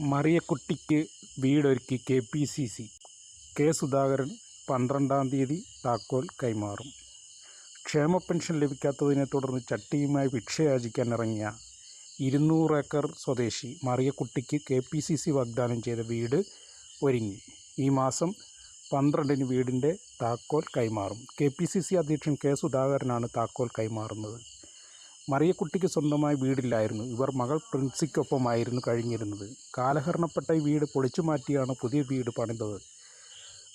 മറിയക്കുട്ടിക്ക് വീടൊരുക്കി K P C C. K Sudhakaran പന്ത്രണ്ടാം തീയതി താക്കോൽ കൈമാറും. ക്ഷേമ പെൻഷൻ ലഭിക്കാത്തതിനെ തുടർന്ന് ചട്ടിയുമായി ഭിക്ഷയാചിക്കാൻ ഇറങ്ങിയ ഇരുന്നൂറ് ഏക്കർ സ്വദേശി മറിയക്കുട്ടിക്ക് കെ പി സി സി വാഗ്ദാനം ചെയ്ത വീട് ഒരുങ്ങി. ഈ മാസം പന്ത്രണ്ടിന് വീടിന്റെ താക്കോൽ കൈമാറും. കെ പി സി സി അധ്യക്ഷൻ കെ സുധാകരനാണ് താക്കോൽ കൈമാറുന്നത്. മറിയക്കുട്ടിക്ക് സ്വന്തമായി വീടില്ലായിരുന്നു. ഇവർ മകൾ പ്രിൻസിക്കൊപ്പമായിരുന്നു കഴിഞ്ഞിരുന്നത്. കാലഹരണപ്പെട്ട ഈ വീട് പൊളിച്ചു മാറ്റിയാണ് പുതിയ വീട് പണിതത്.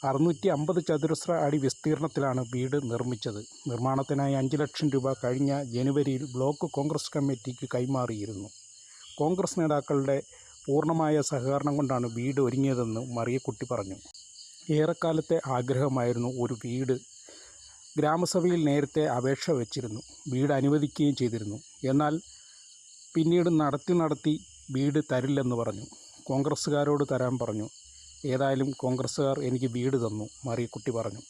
അറുന്നൂറ്റി അമ്പത് ചതുരശ്ര അടി വിസ്തീർണത്തിലാണ് വീട് നിർമ്മിച്ചത്. നിർമ്മാണത്തിനായി അഞ്ച് ലക്ഷം രൂപ കഴിഞ്ഞ ജനുവരിയിൽ ബ്ലോക്ക് കോൺഗ്രസ് കമ്മിറ്റിക്ക് കൈമാറിയിരുന്നു. കോൺഗ്രസ് നേതാക്കളുടെ പൂർണമായ സഹകരണം കൊണ്ടാണ് വീട് ഒരുങ്ങിയതെന്ന് മറിയക്കുട്ടി പറഞ്ഞു. ഏറെക്കാലത്തെ ആഗ്രഹമായിരുന്നു ഒരു വീട് ഗ്രാമസഭയിൽ നേരത്തെ അപേക്ഷ വച്ചിരുന്നു. വീട് അനുവദിക്കുകയും ചെയ്തിരുന്നു. എന്നാൽ പിന്നീട് നടത്തി നടത്തി വീട് തരില്ലെന്ന് പറഞ്ഞു. കോൺഗ്രസ്സുകാരോട് തരാൻ പറഞ്ഞു. ഏതായാലും കോൺഗ്രസ്സുകാർ എനിക്ക് വീട് തന്നു മറിയക്കുട്ടി പറഞ്ഞു.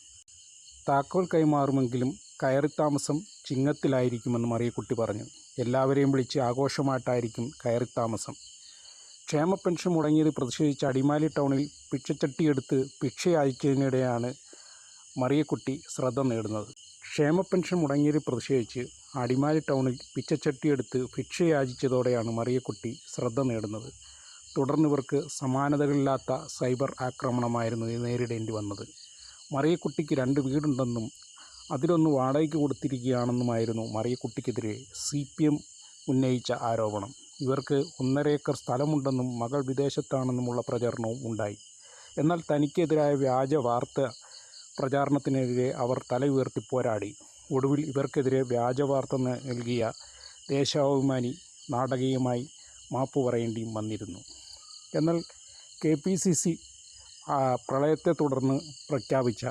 താക്കോൽ കൈമാറുമെങ്കിലും കയറി താമസം ചിങ്ങത്തിലായിരിക്കുമെന്ന് മറിയക്കുട്ടി പറഞ്ഞു. എല്ലാവരെയും വിളിച്ച് ആഘോഷമായിട്ടായിരിക്കും കയറി താമസം. ക്ഷേമ പെൻഷൻ മുടങ്ങിയത് പ്രതിഷേധിച്ച് അടിമാലി ടൗണിൽ ഭിക്ഷച്ചട്ടിയെടുത്ത് ഭിക്ഷയാഴ്ചതിനിടെയാണ് മറിയക്കുട്ടി ശ്രദ്ധ നേടുന്നത്. ക്ഷേമ പെൻഷൻ മുടങ്ങിയത് പ്രതിഷേധിച്ച് അടിമാലി ടൗണിൽ പിച്ചച്ചട്ടിയെടുത്ത് ഭിക്ഷയാചിച്ചതോടെയാണ് മറിയക്കുട്ടി ശ്രദ്ധ നേടുന്നത്. തുടർന്ന് ഇവർക്ക് സമാനതകളില്ലാത്ത സൈബർ ആക്രമണമായിരുന്നു നേരിടേണ്ടി വന്നത്. മറിയക്കുട്ടിക്ക് രണ്ട് വീടുണ്ടെന്നും അതിലൊന്ന് വാടകയ്ക്ക് കൊടുത്തിരിക്കുകയാണെന്നുമായിരുന്നു മറിയക്കുട്ടിക്കെതിരെ സി പി എം ഉന്നയിച്ച ആരോപണം. ഇവർക്ക് ഒന്നര ഏക്കർ സ്ഥലമുണ്ടെന്നും മകൾ വിദേശത്താണെന്നുമുള്ള പ്രചരണവും ഉണ്ടായി. എന്നാൽ തനിക്കെതിരായ വ്യാജ വാർത്ത പ്രചാരണത്തിനെതിരെ അവർ തല ഉയർത്തി പോരാടി. ഒടുവിൽ ഇവർക്കെതിരെ വ്യാജവാർത്ത നൽകിയ ദേശാഭിമാനി നാടകീയമായി മാപ്പ് പറയേണ്ടി വന്നിരുന്നു. എന്നാൽ കെ പി സി സി പ്രളയത്തെ തുടർന്ന് പ്രഖ്യാപിച്ച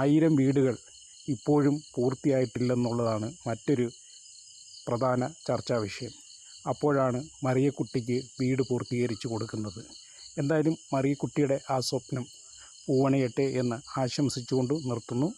ആയിരം വീടുകൾ ഇപ്പോഴും പൂർത്തിയായിട്ടില്ലെന്നുള്ളതാണ് മറ്റൊരു പ്രധാന ചർച്ചാ വിഷയം. അപ്പോഴാണ് മറിയക്കുട്ടിക്ക് വീട് പൂർത്തീകരിച്ചു കൊടുക്കുന്നത്. എന്തായാലും മറിയക്കുട്ടിയുടെ ആ സ്വപ്നം പൂവണിയട്ടെ എന്ന് ആശംസിച്ചുകൊണ്ട് നിർത്തുന്നു.